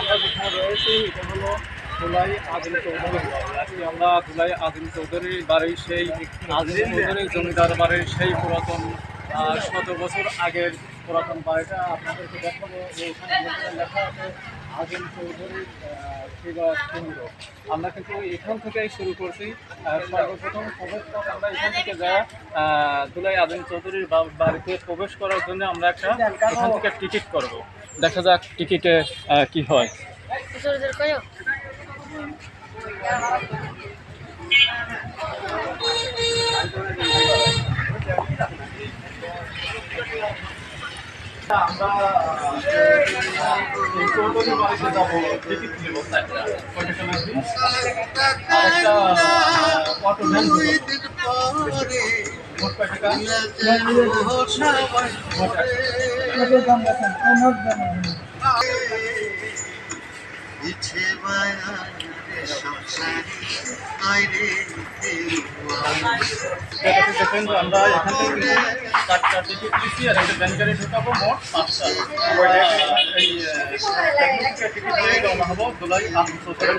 আমরা যেখানে রয়েছি আমরা চৌধুরীর বাড়ির সেই জমিদার সেই পুরাতন বছর আগের পুরাতন চৌধুরীর কেন্দ্র। আমরা কিন্তু এখান থেকেই শুরু করছি। সর্বপ্রথম প্রবেশ আমরা এখান থেকে যাই দুলাই আদিল চৌধুরীর বাড়িতে প্রবেশ করার জন্য আমরা একটা এখান থেকে টিকিট করব। দেখা যাক টিকিটে কি হয়। আমরা ইচ্ছে মায়া সংসারী আইরে দেখেন আমরা এখান থেকে চারটা টিকিট দিচ্ছি আর একটা গাড়ি ঢুকাবো মোট পাঁচটা এই টিকিট দিয়ে রওনা হব দোলাই আদিল চৌধুরীর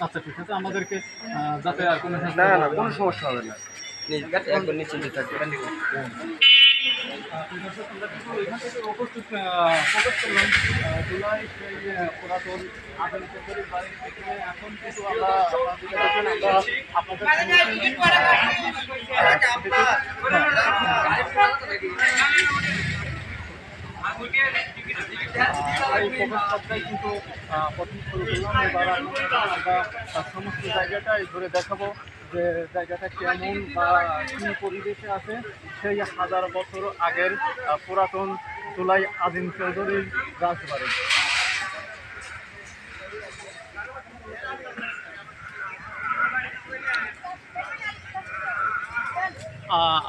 আচ্ছা ঠিক আছে আমাদেরকে যাতে আর কোনো না না কোনো সমস্যা হবে না। এখান থেকে। উপস্থিত প্রকাশ করলাম জুলাই সেই পুরাতন আবেল চৌধুরীর বাড়ি থেকে এখন কিন্তু আমরা আপনাদের দেখবেন আমরা আপনাদের এই প্রবেশ পথটাই কিন্তু প্রথম শুরু করলাম সমস্ত জায়গাটাই ঘুরে দেখাবো যে জায়গাটা কেমন বা কী পরিবেশে আছে। সেই হাজার বছর আগের পুরাতন তুলাই আদিম চৌধুরীর রাজবাড়ি।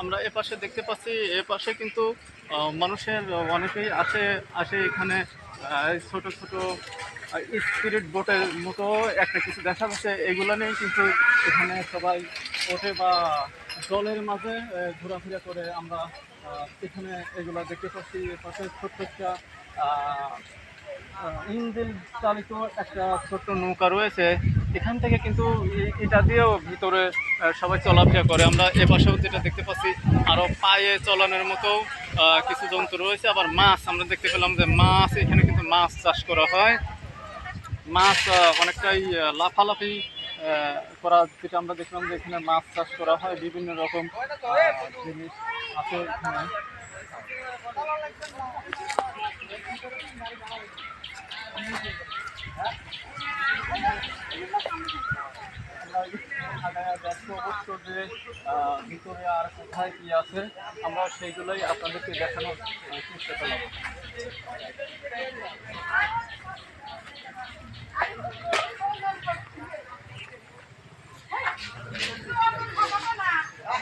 আমরা এ পাশে দেখতে পাচ্ছি, এ পাশে কিন্তু মানুষের অনেকেই আসে আসে এখানে ছোট ছোট স্পিরিট বোটের মতো একটা কিছু দেখা যাচ্ছে। এগুলো নিয়েই কিন্তু এখানে সবাই ওঠে বা জলের মাঝে ঘোরাফেরা করে আমরা এখানে এগুলো দেখতে পাচ্ছি। পাশে ছোট্ট একটা ইঞ্জিন চালিত একটা ছোট্ট নৌকা রয়েছে। এখান থেকে কিন্তু এটা দিয়েও ভিতরে সবাই চলাফেরা করে। আমরা এ পাশেও যেটা দেখতে পাচ্ছি আরও পায়ে চলানোর মতো কিছু জন্তু রয়েছে। আবার মাছ, আমরা দেখতে পেলাম যে মাছ, এখানে কিন্তু মাছ চাষ করা হয়। মাছ অনেকটাই লাফালাফি করা, যেটা আমরা দেখলাম যে এখানে মাছ চাষ করা হয়। বিভিন্ন রকম জিনিস আছে এখানে। ভিতরে আর কোথায় কি আছে আমরা সেইগুলোই আপনাদেরকে দেখানোর চেষ্টা করলাম আহ,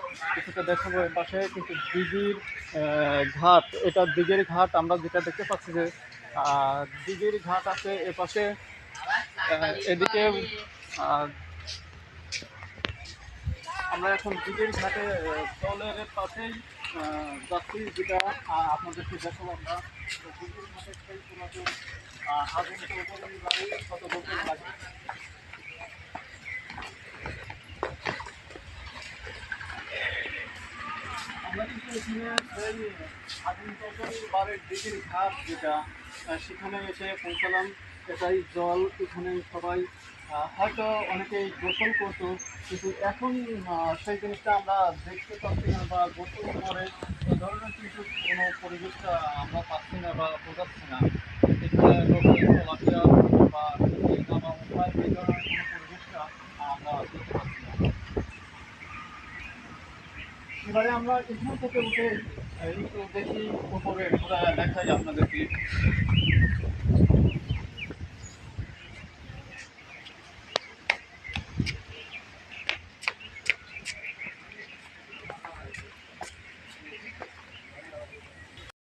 কিছুটা দেখাবো এর পাশে, কিন্তু দিঘির ঘাট, এটা দিঘির ঘাট, আমরা যেটা দেখতে পাচ্ছি যে দিঘির ঘাট আছে এ পাশে এদিকে আমরা এখন দিঘির ঘাটে জলের পাশেই যাচ্ছি, যেটা আপনাদেরকে দেখাবো আমরা। দিঘির ঘাটের সেই আদিম বাড়ি কত বছর লাগে ঘাট যেটা সেখানে এসে পৌঁছালাম এটাই জল এখানে সবাই হয়তো অনেকেই গোসল করতো কিন্তু এখন সেই জিনিসটা আমরা দেখতে পাচ্ছি না বা গোসল করে এ ধরনের কিন্তু কোনো পরিবেশটা আমরা পাচ্ছি না বা বোঝাচ্ছি না এখানে বা নামা এই ধরনের কোনো পরিবেশটা আমরা দেখতে পাচ্ছি না এবারে আমরা এখান থেকে উঠে একটু দেখি উপরে ঘোরা দেখাই আপনাদেরকে।